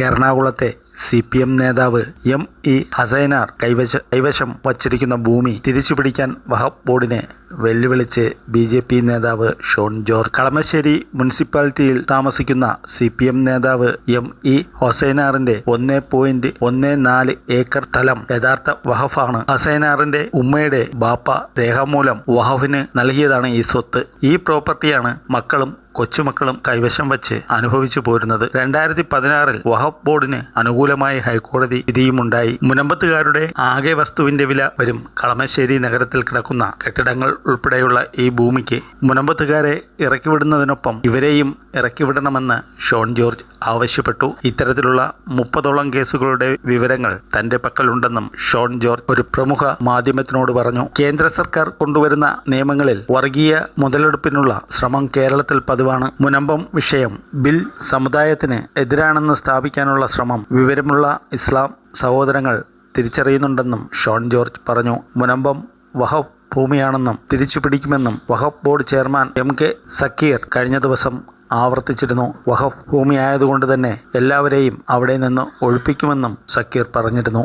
എറണാകുളത്തെ C P M നേതാവ് M E Hassainar കൈവശ കൈവശം വച്ചിരിക്കുന്ന ഭൂമി തിരിച്ചുപിടിക്കാൻ വഹബ് ബോർഡിനെ വെല്ലുവിളിച്ച് ബി ജെ പി നേതാവ് ഷോൺ ജോർജ്. കളമശ്ശേരി മുനിസിപ്പാലിറ്റിയിൽ താമസിക്കുന്ന സി പി എം നേതാവ് എം ഇ ഹൊസൈനാറിന്റെ ഒന്ന് പോയിന്റ് ഒന്ന് നാല് ഏക്കർ സ്ഥലം യഥാർത്ഥ വഹഫാണ്. ഹസൈനാറിന്റെ ഉമ്മയുടെ ബാപ്പ രേഖാമൂലം വഹഫിന് നൽകിയതാണ് ഈ സ്വത്ത്. ഈ പ്രോപ്പർട്ടിയാണ് മക്കളും കൊച്ചുമക്കളും കൈവശം വച്ച് അനുഭവിച്ചു പോരുന്നത് രണ്ടായിരത്തി പതിനാറിൽ വഹബ് ബോർഡിന് അനുകൂലമായി ഹൈക്കോടതി വിധിയുമുണ്ടായി. മുനമ്പത്തുകാരുടെ ആകെ വസ്തുവിന്റെ വില വരും കളമശ്ശേരി നഗരത്തിൽ കിടക്കുന്ന കെട്ടിടങ്ങൾ ഉൾപ്പെടെയുള്ള ഈ ഭൂമിക്ക് മുനമ്പത്തുകാരെ ഇറക്കിവിടുന്നതിനൊപ്പം ഇവരെയും ഇറക്കിവിടണമെന്ന് ഷോൺ ജോർജ് ആവശ്യപ്പെട്ടു. ഇത്തരത്തിലുള്ള മുപ്പതോളം കേസുകളുടെ വിവരങ്ങൾ തന്റെ പക്കലുണ്ടെന്നും ഷോൺ ജോർജ് ഒരു പ്രമുഖ മാധ്യമത്തിനോട് പറഞ്ഞു. കേന്ദ്ര സർക്കാർ കൊണ്ടുവരുന്ന നിയമങ്ങളിൽ വർഗീയ മുതലെടുപ്പിനുള്ള ശ്രമം കേരളത്തിൽ പതിവാണ്. മുനമ്പം വിഷയം ബിൽ സമുദായത്തിന് എതിരാണെന്ന് സ്ഥാപിക്കാനുള്ള ശ്രമം വിവരമുള്ള ഇസ്ലാം സഹോദരങ്ങൾ തിരിച്ചറിയുന്നുണ്ടെന്നും ഷോൺ ജോർജ് പറഞ്ഞു. മുനമ്പം വഹബ് ഭൂമിയാണെന്നും തിരിച്ചു പിടിക്കുമെന്നും Waqf board chairman M K Zakir കഴിഞ്ഞ ദിവസം ആവർത്തിച്ചിരുന്നു. വഹബ് ഭൂമിയായതുകൊണ്ട് തന്നെ എല്ലാവരെയും അവിടെ നിന്ന് ഒഴിപ്പിക്കുമെന്നും സക്കീർ പറഞ്ഞിരുന്നു.